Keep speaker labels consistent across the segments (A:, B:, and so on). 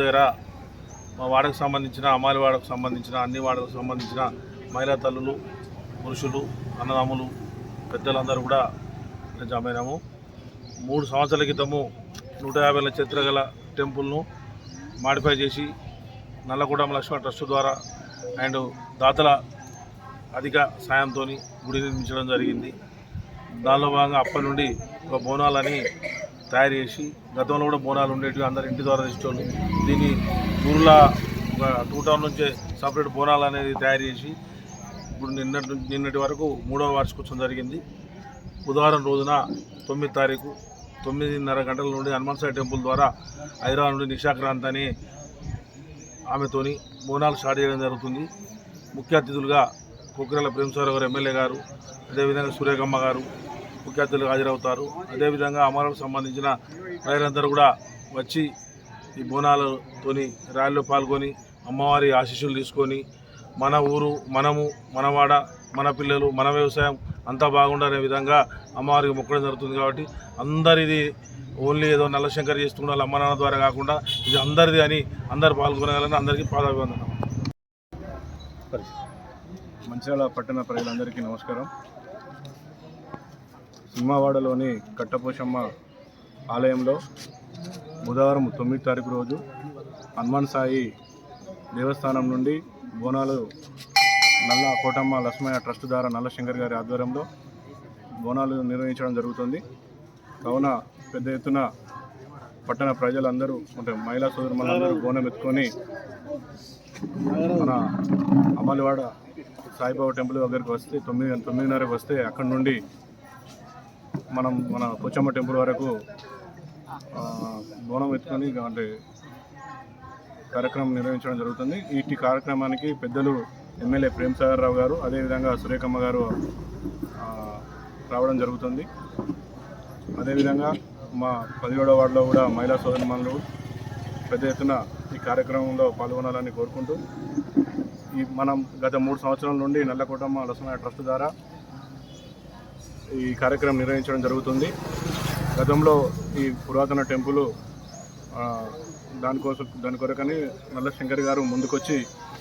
A: దగ్గర మా వాడకు సంబంధించిన అమ్మాయి వాడకు సంబంధించిన అన్ని వాడకు సంబంధించిన మహిళా తల్లులు పురుషులు అన్నదమ్ములు పెద్దలందరూ కూడా జమైనాము మూడు సంవత్సరాల క్రితము నూట యాభైల చరిత్ర గల టెంపుల్ను మాడిఫై చేసి నల్లగూడెం లక్ష్మణ ట్రస్ట్ ద్వారా అండ్ దాతల అధిక సాయంతో గుడి నిర్మించడం జరిగింది. దానిలో భాగంగా అప్పటి నుండి ఒక బోనాలని తయారు చేసి గతంలో కూడా బోనాలు ఉండేటివి అందరు ఇంటి ద్వారా తెచ్చేటోళ్ళు. దీన్ని ఊర్లో ఒక టూ టౌన్ నుంచే సపరేట్ బోనాలు అనేది తయారు చేసి ఇప్పుడు నిన్నటి నిన్నటి వరకు మూడవ వార్షికోత్సవం జరిగింది. బుధవారం రోజున తొమ్మిది తారీఖు తొమ్మిదిన్నర గంటల నుండి హనుమాన్ సాయి టెంపుల్ ద్వారా హైదరాబాద్ నుండి నిషాక్రాంత్ అని ఆమెతోని బోనాలు స్టార్ట్ చేయడం జరుగుతుంది. ముఖ్య అతిథులుగా కుక్రెల ప్రేమసాగర్ గారు ఎమ్మెల్యే గారు అదేవిధంగా సూర్యకమ్మ గారు ముఖ్య అతిథులుగా హాజరవుతారు. అదేవిధంగా అమరావతికి సంబంధించిన ప్రజలందరూ కూడా వచ్చి ఈ బోనాలతోని ర్యాలీలో పాల్గొని అమ్మవారి ఆశీస్సులు తీసుకొని మన ఊరు మనము మనవాడ మన పిల్లలు మన వ్యవసాయం అంతా బాగుండనే విధంగా అమ్మవారికి మొక్కడం జరుగుతుంది కాబట్టి అందరిది ఓన్లీ ఏదో నల్లశంకర్ చేసుకున్న వాళ్ళ అమ్మ నాన్న ద్వారా కాకుండా ఇది అందరిది అని అందరు పాల్గొనగలని అందరికీ పాదాభివందనం.
B: మంచిర్యాల పట్టణ ప్రజలందరికీ నమస్కారం. సింహవాడలోని కట్టపోషమ్మ ఆలయంలో బుధవారం తొమ్మిది తారీఖు రోజు హనుమాన్ సాయి దేవస్థానం నుండి బోనాలు నల్ల కోటమ్మ లక్ష్మయ్య ట్రస్ట్ ద్వారా నల్లశంకర్ గారి ఆధ్వర్యంలో బోనాలు నిర్వహించడం జరుగుతుంది. కావున పెద్ద ఎత్తున పట్టణ ప్రజలందరూ అంటే మహిళా సోదరులందరూ బోనం ఎత్తుకొని మన అమలివాడ సాయిబాబా టెంపుల్ దగ్గరికి వస్తే తొమ్మిది తొమ్మిదిన్నరకు వస్తే అక్కడ నుండి మనం మన పోచమ్మ టెంపుల్ వరకు బోనం ఎత్తుకొని అంటే కార్యక్రమం నిర్వహించడం జరుగుతుంది. ఈ కార్యక్రమానికి పెద్దలు ఎమ్మెల్యే ప్రేమ్ సాగర్ రావు గారు అదేవిధంగా సురేఖమ్మ గారు రావడం జరుగుతుంది. అదేవిధంగా మా పదిహేడవ వార్డులో కూడా మహిళా సోదరిమణులు పెద్ద ఎత్తున ఈ కార్యక్రమంలో పాల్గొనాలని కోరుకుంటూ ఈ మనం గత మూడు సంవత్సరాల నుండి నల్లకోటమ్మ లసమయ ట్రస్ట్ ద్వారా ఈ కార్యక్రమం నిర్వహించడం జరుగుతుంది. గతంలో ఈ పురాతన టెంపుల్ దానికోసం దాని కొరకని నల్ల శంకర్ గారు ముందుకొచ్చి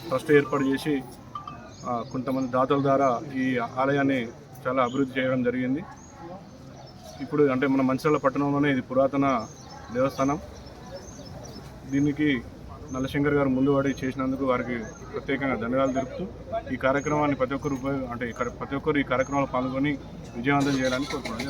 B: ట్రస్ట్ ఏర్పాటు చేసి కొంతమంది దాతల ద్వారా ఈ ఆలయాన్ని చాలా అభివృద్ధి చేయడం జరిగింది. ఇప్పుడు అంటే మన మంచిర్యాల పట్టణంలోనే ఇది పురాతన దేవస్థానం. దీనికి నల్లశంకర్ గారు ముందు వాడి చేసినందుకు వారికి ప్రత్యేకంగా ధన్యవాదాలు తెలుపుతూ ఈ కార్యక్రమాన్ని ప్రతి ఒక్కరు అంటే ఇక్కడ ప్రతి ఒక్కరు ఈ కార్యక్రమంలో పాల్గొని విజయవంతం చేయడానికి కోరుకున్నాను